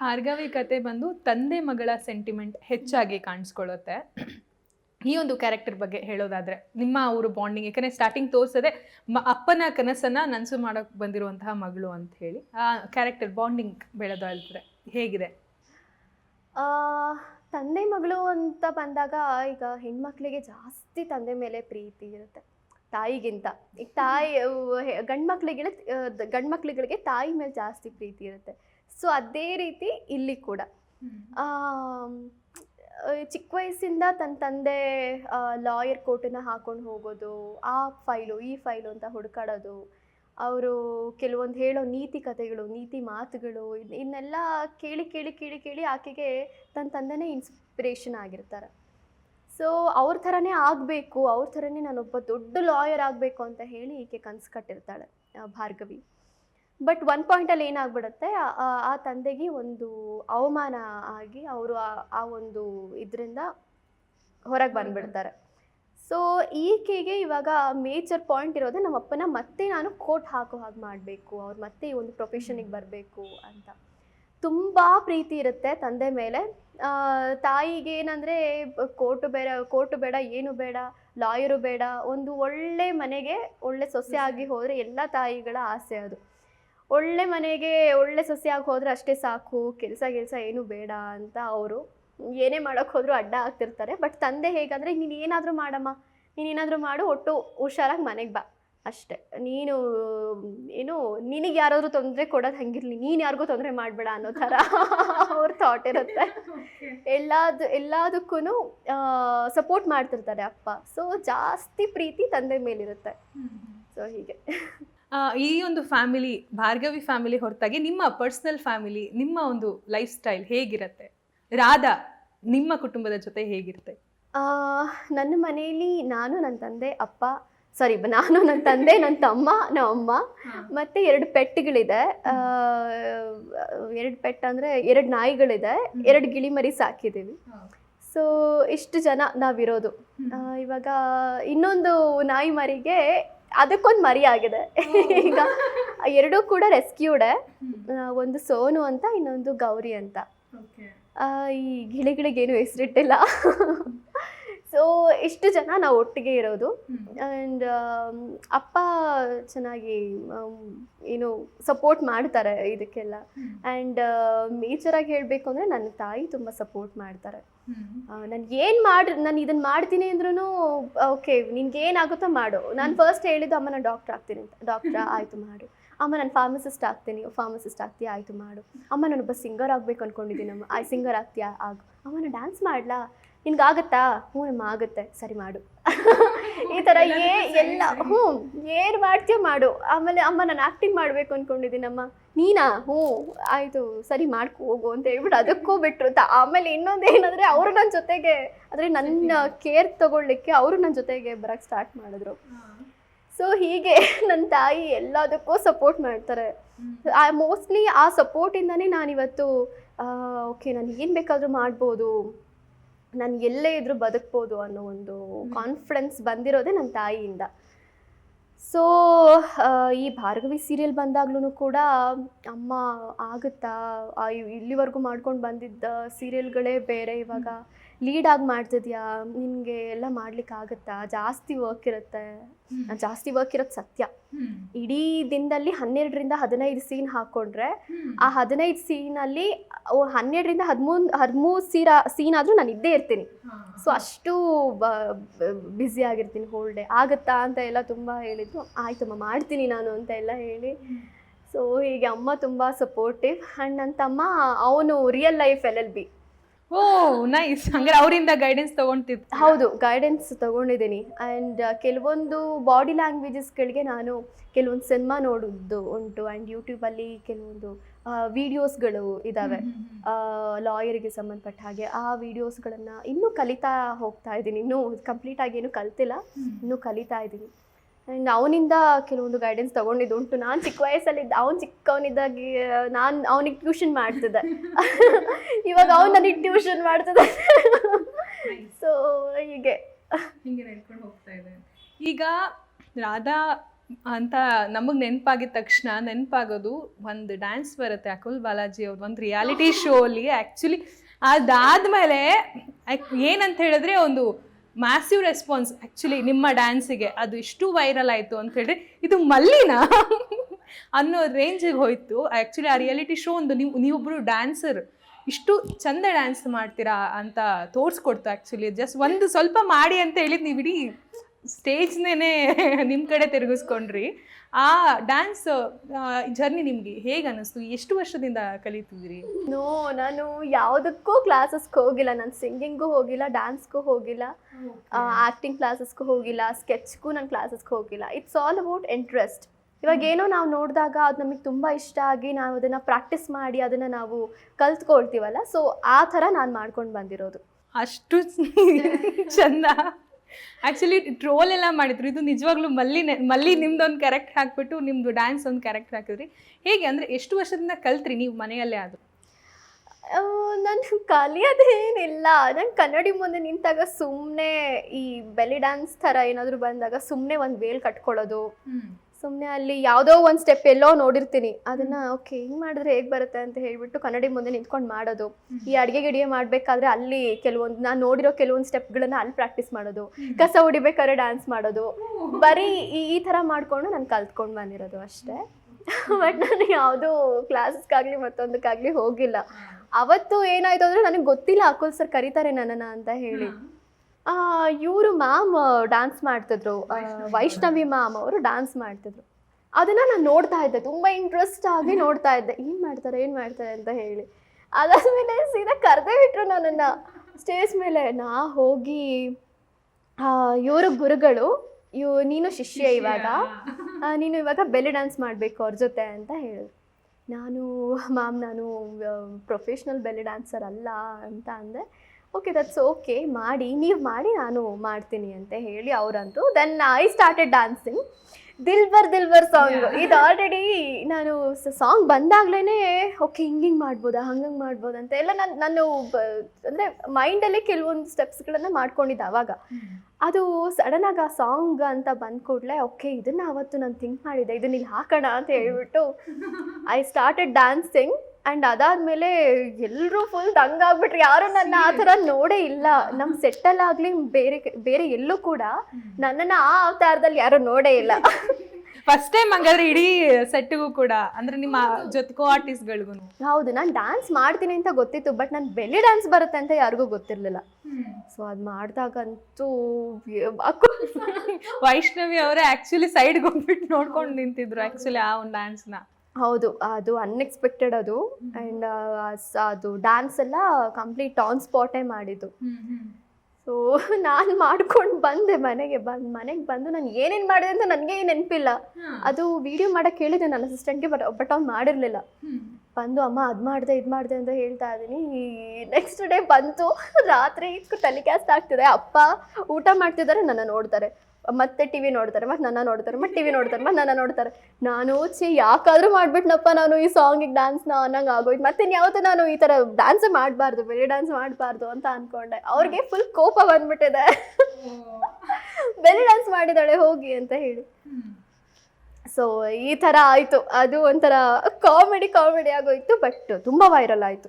ಭಾರ್ಗವಿ ಕತೆ ಬಂದು ತಂದೆ ಮಗಳ ಸೆಂಟಿಮೆಂಟ್ ಹೆಚ್ಚಾಗಿ ಕಾಣಿಸ್ಕೊಳ್ಳುತ್ತೆ. ಈ ಒಂದು ಕ್ಯಾರೆಕ್ಟರ್ ಬಗ್ಗೆ ಹೇಳೋದಾದ್ರೆ, ನಿಮ್ಮ ಅವರು ಬಾಂಡಿಂಗ್ ಯಾಕಂದ್ರೆ ಸ್ಟಾರ್ಟಿಂಗ್ ತೋರಿಸದೆ ಮ ಅಪ್ಪನ ಕನಸನ್ನ ನನಸು ಮಾಡೋಕೆ ಬಂದಿರುವಂತಹ ಮಗಳು ಅಂತ ಹೇಳಿ, ಆ ಕ್ಯಾರೆಕ್ಟರ್ ಬಾಂಡಿಂಗ್ ಬೆಳೆದಾಳ್ತಾರೆ ಹೇಗಿದೆ? ತಂದೆ ಮಗಳು ಅಂತ ಬಂದಾಗ ಈಗ ಹೆಣ್ಮಕ್ಳಿಗೆ ಜಾಸ್ತಿ ತಂದೆ ಮೇಲೆ ಪ್ರೀತಿ ಇರುತ್ತೆ. ತಾಯಿಗಿಂತ. ಈಗ ತಾಯಿ ಗಂಡು ಮಕ್ಳಿಗೆ ತಾಯಿ ಮೇಲೆ ಜಾಸ್ತಿ ಪ್ರೀತಿ ಇರುತ್ತೆ. ಸೊ ಅದೇ ರೀತಿ ಇಲ್ಲಿ ಕೂಡ. ಚಿಕ್ಕ ವಯಸ್ಸಿಂದ ತನ್ನ ತಂದೆ ಲಾಯರ್ ಕೋರ್ಟನ್ನು ಹಾಕೊಂಡು ಹೋಗೋದು ಆ ಫೈಲು ಈ ಫೈಲು ಅಂತ ಹುಡುಕಾಡೋದು ಅವರು ಕೆಲವೊಂದು ಹೇಳೋ ನೀತಿ ಕಥೆಗಳು ನೀತಿ ಮಾತುಗಳು ಇನ್ನೆಲ್ಲ ಇದನ್ನೆಲ್ಲ ಕೇಳಿ ಕೇಳಿ ಕೇಳಿ ಕೇಳಿ ಆಕೆಗೆ ತನ್ನ ತಂದೆನೇ ಇನ್ಸ್ಪಿರೇಷನ್ ಆಗಿರ್ತಾರೆ. ಸೊ ಅವ್ರ ಥರನೇ ಆಗಬೇಕು ಅವ್ರ ಥರನೇ ನಾನೊಬ್ಬ ದೊಡ್ಡ ಲಾಯರ್ ಆಗಬೇಕು ಅಂತ ಹೇಳಿ ಈಕೆ ಕನಸು ಕಟ್ಟಿರ್ತಾಳೆ ಭಾರ್ಗವಿ. ಬಟ್ ಒನ್ ಪಾಯಿಂಟಲ್ಲಿ ಏನಾಗ್ಬಿಡುತ್ತೆ ಆ- ತಂದೆಗೆ ಒಂದು ಅವಮಾನ ಆಗಿ ಅವರು ಆ ಒಂದು ಇದರಿಂದ ಹೊರಗೆ ಬಂದ್ಬಿಡ್ತಾರೆ. ಸೊ ಈಕೆಗೆ ಇವಾಗ ಮೇಜರ್ ಪಾಯಿಂಟ್ ಇರೋದು ನಮ್ಮ ಅಪ್ಪನ ಮತ್ತೆ ನಾನು ಕೋಟ್ ಹಾಕೋ ಹಾಗೆ ಮಾಡಬೇಕು ಅವ್ರು ಮತ್ತೆ ಈ ಒಂದು ಪ್ರೊಫೆಷನಿಗೆ ಬರಬೇಕು ಅಂತ. ತುಂಬ ಪ್ರೀತಿ ಇರುತ್ತೆ ತಂದೆ ಮೇಲೆ. ತಾಯಿಗೆ ಏನಂದರೆ ಕೋರ್ಟು ಬೇಡ ಕೋರ್ಟು ಬೇಡ ಏನು ಬೇಡ ಲಾಯರು ಬೇಡ ಒಂದು ಒಳ್ಳೆ ಮನೆಗೆ ಒಳ್ಳೆ ಸೊಸೆ. ಆಗಿ ಹೋದರೆ ಎಲ್ಲ ತಾಯಿಗಳ ಆಸೆ ಅದು. ಒಳ್ಳೆ ಮನೆಗೆ ಒಳ್ಳೆ ಸೊಸೆಯಾಗಿ ಹೋದ್ರೆ ಅಷ್ಟೇ ಸಾಕು ಕೆಲಸ ಕೆಲಸ ಏನು ಬೇಡ ಅಂತ ಅವರು ಏನೇ ಮಾಡೋಕ್ಕೆ ಹೋದರೂ ಅಡ್ಡ ಆಗ್ತಿರ್ತಾರೆ. ಬಟ್ ತಂದೆ ಹೇಗಂದರೆ ನೀನು ಏನಾದರೂ ಮಾಡಮ್ಮ ನೀನು ಏನಾದರೂ ಮಾಡು ಒಟ್ಟು ಹುಷಾರಾಗಿ ಮನೆಗೆ ಬಾ. ಅಷ್ಟೇ. ನೀನು ಏನು ನಿನಗೆ ಯಾರಾದರೂ ತೊಂದರೆ ಕೊಡೋದು ಹಂಗಿರಲಿ ನೀನು ಯಾರಿಗೂ ತೊಂದರೆ ಮಾಡಬೇಡ ಅನ್ನೋ ಥರ ಅವ್ರ ಥಾಟ್ ಇರುತ್ತೆ. ಎಲ್ಲದು ಎಲ್ಲದಕ್ಕೂ ಸಪೋರ್ಟ್ ಮಾಡ್ತಿರ್ತಾರೆ ಅಪ್ಪ. ಸೊ ಜಾಸ್ತಿ ಪ್ರೀತಿ ತಂದೆ ಮೇಲಿರುತ್ತೆ. ಸೊ ಹೀಗೆ. ಈ ಒಂದು ಫ್ಯಾಮಿಲಿ ಭಾರ್ಗವಿ ಫ್ಯಾಮಿಲಿ ಹೊರತಾಗಿ ನಿಮ್ಮ ಪರ್ಸನಲ್ ಫ್ಯಾಮಿಲಿ ನಿಮ್ಮ ಒಂದು ಲೈಫ್ ಸ್ಟೈಲ್ ಹೇಗಿರುತ್ತೆ? ರಾಧಾ ನಿಮ್ಮ ಕುಟುಂಬದ ಜೊತೆ ಹೇಗಿರುತ್ತೆ? ಆ, ನನ್ನ ಮನೆಯಲ್ಲಿ ನಾನು ನನ್ನ ತಂದೆ ಅಪ್ಪ ಸಾರಿ ನಾನು ನನ್ನ ತಂದೆ ನನ್ನ ತಮ್ಮ ನಮ್ಮ ಅಮ್ಮ. ಮತ್ತು ಎರಡು ಪೆಟ್ಗಳಿದೆ ಆ, ಎರಡು ಪೆಟ್ ಅಂದರೆ ಎರಡು ನಾಯಿಗಳಿದೆ. ಎರಡು ಗಿಳಿಮರಿ ಸಾಕಿದ್ದೀವಿ. ಸೊ ಇಷ್ಟು ಜನ ನಾವಿರೋದು. ಆ, ಇವಾಗ ಇನ್ನೊಂದು ನಾಯಿ ಮರಿಗೆ ಅದಕ್ಕೊಂದು ಮರಿ ಆಗಿದೆ. ಈಗ ಎರಡೂ ಕೂಡ ರೆಸ್ಕ್ಯೂಡೆ ಒಂದು ಸೋನು ಅಂತ ಇನ್ನೊಂದು ಗೌರಿ ಅಂತ. ಈ ಗಿಳಿಗಳಿಗೇನು ಹೆಸರಿಟ್ಟಿಲ್ಲ. ಸೊ ಇಷ್ಟು ಜನ ನಾವು ಒಟ್ಟಿಗೆ ಇರೋದು. ಆ್ಯಂಡ್ ಅಪ್ಪ ಚೆನ್ನಾಗಿ ಆಮ್, ಏನು ಸಪೋರ್ಟ್ ಮಾಡ್ತಾರೆ ಇದಕ್ಕೆಲ್ಲ. ಆ್ಯಂಡ್ ಮೇಜರಾಗಿ ಹೇಳಬೇಕು ಅಂದರೆ ನನ್ನ ತಾಯಿ ತುಂಬ ಸಪೋರ್ಟ್ ಮಾಡ್ತಾರೆ. ನಾನು ಏನು ಮಾಡಿ ನಾನು ಇದನ್ನು ಮಾಡ್ತೀನಿ ಅಂದ್ರೂ ಓಕೆ ನಿನ್ಗೆ ಏನಾಗುತ್ತೋ ಮಾಡು. ನಾನು ಫಸ್ಟ್ ಹೇಳಿದ್ದು ಅಮ್ಮ ನಾನು ಡಾಕ್ಟರ್ ಆಗ್ತೀನಿ ಅಂತ. ಡಾಕ್ಟ್ರ ಆಯಿತು ಮಾಡು. ಅಮ್ಮ ನಾನು ಫಾರ್ಮಸಿಸ್ಟ್ ಆಗ್ತೀನಿ ಫಾರ್ಮಸಿಸ್ಟ್ ಆಗ್ತೀಯ? ಆಯಿತು ಮಾಡು. ಅಮ್ಮ ನಾನೊಬ್ಬ ಸಿಂಗರ್ ಆಗಬೇಕು ಅಂದ್ಕೊಂಡಿದ್ದೀನಮ್ಮ ಆ ಸಿಂಗರ್ ಆಗ್ತೀಯ? ಆಗು. ಅಮ್ಮ ನಾನು ಡ್ಯಾನ್ಸ್ ಮಾಡ್ಲಾ? ನಿನ್ಗಾಗತ್ತಾ? ಹ್ಞೂ ಅಮ್ಮ ಆಗುತ್ತೆ ಸರಿ ಮಾಡು. ಈ ಥರ ಏ ಎಲ್ಲ ಹ್ಞೂ ಏನು ಮಾಡ್ತೀಯೋ ಮಾಡು. ಆಮೇಲೆ ಅಮ್ಮ ನಾನು ಆ್ಯಕ್ಟಿಂಗ್ ಮಾಡಬೇಕು ಅಂದ್ಕೊಂಡಿದ್ದೀನಮ್ಮ ನೀನಾ? ಹ್ಞೂ ಆಯಿತು ಸರಿ ಮಾಡ್ಕೊ ಹೋಗು ಅಂತ ಹೇಳ್ಬಿಟ್ಟು ಅದಕ್ಕೂ ಬಿಟ್ಟರು ಆಮೇಲೆ ಇನ್ನೊಂದು ಏನಂದರೆ ಅವರು ನನ್ನ ಜೊತೆಗೆ ಅಂದರೆ ನನ್ನ ಕೇರ್ ತಗೊಳ್ಳಿಕ್ಕೆ ಅವರು ನನ್ನ ಜೊತೆಗೆ ಬರೋಕ್ಕೆ ಸ್ಟಾರ್ಟ್ ಮಾಡಿದ್ರು. ಸೊ ಹೀಗೆ ನನ್ನ ತಾಯಿ ಎಲ್ಲದಕ್ಕೂ ಸಪೋರ್ಟ್ ಮಾಡ್ತಾರೆ. ಮೋಸ್ಟ್ಲಿ ಆ ಸಪೋರ್ಟಿಂದನೇ ನಾನಿವತ್ತು ಓಕೆ ನಾನು ಏನು ಬೇಕಾದರೂ ಮಾಡ್ಬೋದು. ನಾನು ಎಲ್ಲೇ ಇದ್ರೂ ಬದುಕ್ಬೋದು ಅನ್ನೋ ಒಂದು ಕಾನ್ಫಿಡೆನ್ಸ್ ಬಂದಿರೋದೇ ನನ್ನ ತಾಯಿಯಿಂದ. ಸೊ ಈ ಭಾರ್ಗವಿ ಸೀರಿಯಲ್ ಬಂದಾಗ್ಲೂ ಕೂಡ ಅಮ್ಮ ಆಗುತ್ತಾ? ಇಲ್ಲಿವರೆಗೂ ಮಾಡ್ಕೊಂಡು ಬಂದಿದ್ದ ಸೀರಿಯಲ್ಗಳೇ ಬೇರೆ ಇವಾಗ. ಲೀಡಾಗಿ ಮಾಡ್ತಿದ್ಯಾ? ನಿನಗೆ ಎಲ್ಲ ಮಾಡ್ಲಿಕ್ಕೆ ಆಗುತ್ತಾ? ಜಾಸ್ತಿ ವರ್ಕ್ ಇರುತ್ತೆ. ಜಾಸ್ತಿ ವರ್ಕ್ ಇರೋದು ಸತ್ಯ. ಇಡೀ ದಿನದಲ್ಲಿ ಹನ್ನೆರಡರಿಂದ ಹದಿನೈದು ಸೀನ್ ಹಾಕ್ಕೊಂಡ್ರೆ ಆ ಹದಿನೈದು ಸೀನಲ್ಲಿ ಹನ್ನೆರಡರಿಂದ ಹದಿಮೂರು ಹದಿಮೂರು ಸೀರ ಸೀನ್ ಆದರೂ ನಾನು ಇದ್ದೇ ಇರ್ತೀನಿ. ಸೊ ಅಷ್ಟು ಬ್ಯುಸಿ ಆಗಿರ್ತೀನಿ ಹೋಲ್ ಡೇ ಆಗುತ್ತಾ ಅಂತ ಎಲ್ಲ ತುಂಬ ಹೇಳಿದ್ರು. ಆಯ್ತಮ್ಮ ಮಾಡ್ತೀನಿ ನಾನು ಅಂತ ಎಲ್ಲ ಹೇಳಿ. ಸೊ ಹೀಗೆ ಅಮ್ಮ ತುಂಬ ಸಪೋರ್ಟಿವ್ ಆ್ಯಂಡ್ ನನ್ನ ತಮ್ಮ ಅವನು real life L L B O nice ಹಂಗಾರೆ ಅವರಿಂದ ಗೈಡೆನ್ಸ್ ತಗೊಂತಿತ್ತು ಹೌದು ಗೈಡೆನ್ಸ್ ತಗೊಂಡಿದ್ದೀನಿ. ಆ್ಯಂಡ್ ಕೆಲವೊಂದು ಬಾಡಿ ಲ್ಯಾಂಗ್ವೇಜಸ್ಗಳಿಗೆ ನಾನು ಕೆಲವೊಂದು ಸಿನಿಮಾ ನೋಡೋದು ಉಂಟು. ಆ್ಯಂಡ್ ಯೂಟ್ಯೂಬಲ್ಲಿ ಕೆಲವೊಂದು ವಿಡಿಯೋಸ್ಗಳು ಇದ್ದಾವೆ ಲಾಯರಿಗೆ ಸಂಬಂಧಪಟ್ಟ ಹಾಗೆ ಆ ವಿಡಿಯೋಸ್ಗಳನ್ನು ಇನ್ನೂ ಕಲಿತಾ ಹೋಗ್ತಾ ಇದ್ದೀನಿ. ಇನ್ನೂ ಕಂಪ್ಲೀಟಾಗಿ ಏನು ಕಲ್ತಿಲ್ಲ. ಇನ್ನೂ ಕಲಿತಾ ಇದ್ದೀನಿ. ಆ್ಯಂಡ್ ಅವನಿಂದ ಕೆಲವೊಂದು ಗೈಡೆನ್ಸ್ ತೊಗೊಂಡಿದ್ದು ಉಂಟು. ನಾನು ಚಿಕ್ಕ ವಯಸ್ಸಲ್ಲಿದ್ದ ಅವ್ನು ಚಿಕ್ಕವನಿದ್ದಾಗಿ ನಾನು ಅವನಿಗೆ ಟ್ಯೂಷನ್ ಮಾಡ್ತಿದ್ದೆ. ಇವಾಗ ಅವ್ನು ನನಗೆ ಟ್ಯೂಷನ್ ಮಾಡ್ತಿದ್ದೆ. ಸೊ ಹೀಗೆ. ಹಿಂಗೆ ನಡ್ಕೊಂಡು ಹೋಗ್ತಾ ಇದೆ. ಈಗ ರಾಧಾ ಅಂತ ನಮಗೆ ನೆನಪಾಗಿದ ತಕ್ಷಣ ನೆನಪಾಗೋದು ಒಂದು ಡ್ಯಾನ್ಸ್ ಬರುತ್ತೆ ಅಕುಲ್ ಬಾಲಾಜಿ ಅವ್ರದ್ದು ಒಂದು ರಿಯಾಲಿಟಿ ಶೋ ಅಲ್ಲಿ. ಆ್ಯಕ್ಚುಲಿ ಅದಾದಮೇಲೆ ಏನಂತ ಹೇಳಿದ್ರೆ ಒಂದು ಮ್ಯಾಸಿವ್ ರೆಸ್ಪಾನ್ಸ್ ಆ್ಯಕ್ಚುಲಿ ನಿಮ್ಮ ಡ್ಯಾನ್ಸಿಗೆ ಅದು ಇಷ್ಟು ವೈರಲ್ ಆಯಿತು ಅಂತ ಹೇಳಿ ಇದು ಮಲ್ಲಿನಾ? ಅನ್ನೋ ರೇಂಜಿಗೆ ಹೋಯಿತು. ಆ್ಯಕ್ಚುಲಿ ಆ ರಿಯಾಲಿಟಿ ಶೋ ಒಂದು ನೀವು ನೀವೊಬ್ಬರು ಡ್ಯಾನ್ಸರ್ ಇಷ್ಟು ಚಂದ ಡ್ಯಾನ್ಸ್ ಮಾಡ್ತೀರಾ ಅಂತ ತೋರಿಸ್ಕೊಡ್ತು ಆ್ಯಕ್ಚುಲಿ ಜಸ್ಟ್ ಒಂದು ಸ್ವಲ್ಪ ಮಾಡಿ ಅಂತ ಹೇಳಿದ್ ನೀವು ಇಡೀ ಸ್ಟೇಜ್ನೇ ನಿಮ್ಮ ಕಡೆ ತಿರುಗಿಸ್ಕೊಂಡ್ರಿ. ಆ ಡ್ಯಾನ್ಸ್ ಜರ್ನಿ ನಿಮಗೆ ಹೇಗೆ ಅನ್ನಿಸ್ತು? ಎಷ್ಟು ವರ್ಷದಿಂದ ಕಲಿತಿದ್ರಿ ನೋ ನಾನು ಯಾವುದಕ್ಕೂ ಕ್ಲಾಸಸ್ಗೆ ಹೋಗಿಲ್ಲ. ನಾನು ಸಿಂಗಿಂಗೂ ಹೋಗಿಲ್ಲ ಡ್ಯಾನ್ಸ್ಗೂ ಹೋಗಿಲ್ಲ. ಆ್ಯಕ್ಟಿಂಗ್ ಕ್ಲಾಸಸ್ಗೂ ಹೋಗಿಲ್ಲ ಸ್ಕೆಚ್ಗೂ ನಾನು ಕ್ಲಾಸಸ್ಗೆ ಹೋಗಿಲ್ಲ. ಇಟ್ಸ್ ಆಲ್ ಅಬೌಟ್ ಇಂಟ್ರೆಸ್ಟ್ ಇವಾಗ ಏನೋ ನಾವು ನೋಡಿದಾಗ ಅದು ನಮಗೆ ತುಂಬ ಇಷ್ಟ ಆಗಿ ನಾವು ಅದನ್ನು ಪ್ರಾಕ್ಟೀಸ್ ಮಾಡಿ ಅದನ್ನು ನಾವು ಕಲ್ತ್ಕೊಳ್ತೀವಲ್ಲ. ಸೊ ಆ ಥರ ನಾನು ಮಾಡ್ಕೊಂಡು ಬಂದಿರೋದು. ಅಷ್ಟು ಚಂದ. ಆ್ಯಕ್ಚುಲಿ ಟ್ರೋಲ್ ಎಲ್ಲ ಮಾಡಿದ್ರು. ಇದು ನಿಜವಾಗ್ಲೂ ಮಲ್ಲಿ ಮಲ್ಲಿ ನಿಮ್ದೊಂದು ಕ್ಯಾರೆಕ್ಟರ್ ಹಾಕ್ಬಿಟ್ಟು ನಿಮ್ಮದು ಡ್ಯಾನ್ಸ್ ಒಂದು ಕ್ಯಾರೆಕ್ಟರ್ ಹಾಕಿದ್ರಿ. ಹೇಗೆ ಅಂದರೆ ಎಷ್ಟು ವರ್ಷದಿಂದ ಕಲ್ತ್ರಿ ನೀವು ಮನೆಯಲ್ಲೇ ಆದರೂ? ನಾನು ಕಲಿಯೋದೇನಿಲ್ಲ ನಂಗೆ ಕನ್ನಡಿ ಮುಂದೆ ನಿಂತಾಗ ಸುಮ್ಮನೆ ಈ ಬೆಲಿ ಡ್ಯಾನ್ಸ್ ಥರ ಏನಾದರೂ ಬಂದಾಗ ಸುಮ್ಮನೆ ಒಂದು ವೇಲ್ ಕಟ್ಕೊಳ್ಳೋದು. ಸುಮ್ಮನೆ ಅಲ್ಲಿ ಯಾವುದೋ ಒಂದು ಸ್ಟೆಪ್ ಎಲ್ಲೋ ನೋಡಿರ್ತೀನಿ. ಅದನ್ನ ಓಕೆ ಹಿಂಗೆ ಮಾಡಿದ್ರೆ ಹೇಗೆ ಬರುತ್ತೆ? ಅಂತ ಹೇಳ್ಬಿಟ್ಟು ಕನ್ನಡಿ ಮುಂದೆ ನಿಂತ್ಕೊಂಡು ಮಾಡೋದು. ಈ ಅಡುಗೆ ಗಿಡಿಗೆ ಮಾಡಬೇಕಾದ್ರೆ ಅಲ್ಲಿ ಕೆಲವೊಂದು ನಾನು ನೋಡಿರೋ ಕೆಲವೊಂದು ಸ್ಟೆಪ್ಗಳನ್ನ ಅಲ್ಲಿ ಪ್ರಾಕ್ಟೀಸ್ ಮಾಡೋದು. ಕಸ ಹೊಡಿಬೇಕಾದ್ರೆ ಡ್ಯಾನ್ಸ್ ಮಾಡೋದು. ಬರೀ ಈ ಈ ಥರ ಮಾಡಿಕೊಂಡು ನಾನು ಕಲ್ತ್ಕೊಂಡು ಬಂದಿರೋದು ಅಷ್ಟೇ. ಬಟ್ ನಾನು ಯಾವುದೂ ಕ್ಲಾಸಸ್ಗಾಗಲಿ ಮತ್ತೊಂದಕ್ಕಾಗಲಿ ಹೋಗಿಲ್ಲ. ಅವತ್ತು ಏನಾಯ್ತು ಅಂದರೆ ನನಗೆ ಗೊತ್ತಿಲ್ಲ ಅಕುಲ್ ಸರ್ ಕರೀತಾರೆ ನನ್ನನ್ನು ಅಂತ ಹೇಳಿ. ಇವರು ಮ್ಯಾಮ್ ಡ್ಯಾನ್ಸ್ ಮಾಡ್ತಿದ್ರು. ವೈಷ್ಣವಿ ಮ್ಯಾಮ್ ಅವರು ಡ್ಯಾನ್ಸ್ ಮಾಡ್ತಿದ್ರು. ಅದನ್ನ ನಾನು ನೋಡ್ತಾ ಇದ್ದೆ. ತುಂಬ ಇಂಟ್ರೆಸ್ಟ್ ಆಗಿ ನೋಡ್ತಾ ಇದ್ದೆ. ಏನು ಮಾಡ್ತಾರೆ ಏನು ಮಾಡ್ತಾರೆ ಅಂತ ಹೇಳಿ. ಅದಾದ್ಮೇಲೆ ಸೀದಾ ಕರೆದೇ ಬಿಟ್ರು ನನ್ನನ್ನು. ಸ್ಟೇಜ್ ಮೇಲೆ ನಾ ಹೋಗಿ ಇವರು ಗುರುಗಳು ಇವ್ ನೀನು ಶಿಷ್ಯ ಇವಾಗ. ನೀನು ಇವಾಗ ಬೆಲೆ ಡ್ಯಾನ್ಸ್ ಮಾಡಬೇಕು ಅವ್ರ ಜೊತೆ ಅಂತ ಹೇಳಿದ್ರು ನಾನು ಮ್ಯಾಮ್ ನಾನು ಪ್ರೊಫೆಷ್ನಲ್ ಬೆಲೆ ಡ್ಯಾನ್ಸರ್ ಅಲ್ಲ ಅಂತ ಅಂದೆ. ಓಕೆ ದಟ್ಸ್ ಓಕೆ ಮಾಡಿ ನೀವು ಮಾಡಿ ನಾನು ಮಾಡ್ತೀನಿ ಅಂತ ಹೇಳಿ ಅವರಂತೂ then I started dancing Dilbar Dilbar song ಇದು ಆಲ್ರೆಡಿ ನಾನು ಸಾಂಗ್ ಬಂದಾಗ್ಲೇ ಓಕೆ ಹಿಂಗೆ ಹಿಂಗೆ ಮಾಡ್ಬೋದಾ ಹಂಗಂಗೆ ಮಾಡ್ಬೋದಾ ಅಂತ ಎಲ್ಲ ನಾನು ನಾನು ಬ ಅಂದರೆ ಮೈಂಡಲ್ಲೇ ಕೆಲವೊಂದು ಸ್ಟೆಪ್ಸ್ಗಳನ್ನು ಮಾಡ್ಕೊಂಡಿದ್ದೆ ಅವಾಗ. ಅದು ಸಡನ್ ಆಗಿ ಆ ಸಾಂಗ್ ಅಂತ ಬಂದ ಕೂಡಲೇ ಓಕೆ ಇದನ್ನು ಅವತ್ತು ನಾನು ಥಿಂಕ್ ಮಾಡಿದ್ದೆ ಇದನ್ನ ಇಲ್ಲಿ ಹಾಕೋಣ ಅಂತ ಹೇಳ್ಬಿಟ್ಟು ಐ ಸ್ಟಾರ್ಟೆಡ್ ಡ್ಯಾನ್ಸಿಂಗ್ ಆ್ಯಂಡ್ ಅದಾದಮೇಲೆ ಎಲ್ಲರೂ ಫುಲ್ ದಂಗಾಗ್ಬಿಟ್ರು ಯಾರು ನನ್ನ ಆ ಥರ ನೋಡೇ ಇಲ್ಲ. ನಮ್ಮ ಸೆಟ್ಟಲ್ಲಾಗಲಿ ಬೇರೆ ಬೇರೆ ಎಲ್ಲೂ ಕೂಡ ನನ್ನನ್ನು ಆ ಅವತಾರದಲ್ಲಿ ಯಾರು ನೋಡೇ ಇಲ್ಲ. ಫಸ್ಟ್ ಟೈಮ್ ಹಂಗಾದ್ರೆ ಇಡೀ ಸೆಟ್ಗೂ ಕೂಡ ಅಂದ್ರೆ ನಿಮ್ಮ ಜೊತೆಗೂ ಆರ್ಟಿಸ್ಟ್ಗಳಿಗೂ ಹೌದು ನಾನು ಡ್ಯಾನ್ಸ್ ಮಾಡ್ತೀನಿ ಅಂತ ಗೊತ್ತಿತ್ತು ಬಟ್ ನಾನು ಬೆಲ್ಲಿ ಡ್ಯಾನ್ಸ್ ಬರುತ್ತೆ ಅಂತ ಯಾರಿಗೂ ಗೊತ್ತಿರಲಿಲ್ಲ. ಸೊ ಅದು ಮಾಡಿದಾಗಂತೂ ವೈಷ್ಣವಿ ಅವರೇ ಆಕ್ಚುಲಿ ಸೈಡ್ಗೆ ಹೋಗ್ಬಿಟ್ಟು ನೋಡ್ಕೊಂಡು ನಿಂತಿದ್ರು ಆಕ್ಚುಲಿ ಆ ಒಂದು ಡ್ಯಾನ್ಸ್ನ ಹೌದು ಅದು ಅನ್ಎಕ್ಸ್ಪೆಕ್ಟೆಡ್ ಅದು. ಆ್ಯಂಡ್ ಅದು ಡ್ಯಾನ್ಸ್ ಎಲ್ಲ ಕಂಪ್ಲೀಟ್ ಆನ್ ಸ್ಪಾಟೇ ಮಾಡಿದ್ದು. ಸೊ ನಾನು ಮಾಡ್ಕೊಂಡು ಬಂದೆ ಮನೆಗೆ ಬಂದು ಮನೆಗೆ ಬಂದು ನಾನು ಏನೇನು ಮಾಡಿದೆ ಅಂತ ನನಗೆ ನೆನಪಿಲ್ಲ. ಅದು ವಿಡಿಯೋ ಮಾಡೋಕ್ಕೆ ಹೇಳಿದೆ ನನ್ನ ಅಸಿಸ್ಟೆಂಟ್ಗೆ ಬಟ್ ಬಟ್ ಅವ್ನು ಮಾಡಿರಲಿಲ್ಲ. ಬಂದು ಅಮ್ಮ ಅದು ಮಾಡಿದೆ ಇದು ಮಾಡಿದೆ ಅಂತ ಹೇಳ್ತಾ ಇದ್ದೀನಿ. ನೆಕ್ಸ್ಟ್ ಡೇ ಬಂತು ರಾತ್ರಿ ಟೆಲಿಕಾಸ್ಟ್ ಆಗ್ತಿದೆ. ಅಪ್ಪ ಊಟ ಮಾಡ್ತಿದ್ದಾರೆ ನನ್ನ ನೋಡ್ತಾರೆ. ಮತ್ತೆ ಟಿ ವಿ ನೋಡ್ತಾರೆ, ಮತ್ತೆ ನನ್ನ ನೋಡ್ತಾರೆ, ಮತ್ತೆ ಟಿ ವಿ ನೋಡ್ತಾರೆ, ಮತ್ತೆ ನನ್ನ ನೋಡ್ತಾರೆ. ನಾನು ಚಿ ಯಾಕಾದ್ರೂ ಮಾಡ್ಬಿಟ್ನಪ್ಪ ನಾನು ಈ ಸಾಂಗಿಗೆ ಡ್ಯಾನ್ಸ್ನ ಅನ್ನಂಗೆ ಆಗೋಯ್ತು. ಮತ್ತೆ ಯಾವತ್ತೂ ನಾನು ಈ ಥರ ಡ್ಯಾನ್ಸ್ ಮಾಡಬಾರ್ದು, ಬೇರೆ ಡ್ಯಾನ್ಸ್ ಮಾಡಬಾರ್ದು ಅಂತ ಅಂದ್ಕೊಂಡೆ ಅವ್ರಿಗೆ ಫುಲ್ ಕೋಪ ಬಂದ್ಬಿಟ್ಟಿದೆ. ಬೆಲೆ ಡ್ಯಾನ್ಸ್ ಮಾಡಿದಾಳೆ ಹೋಗಿ ಅಂತ ಹೇಳಿ. ಸೊ ಈ ಥರ ಆಯಿತು. ಅದು ಒಂಥರ ಕಾಮಿಡಿ ಕಾಮಿಡಿ ಆಗೋಯ್ತು ಬಟ್ ತುಂಬ ವೈರಲ್ ಆಯಿತು.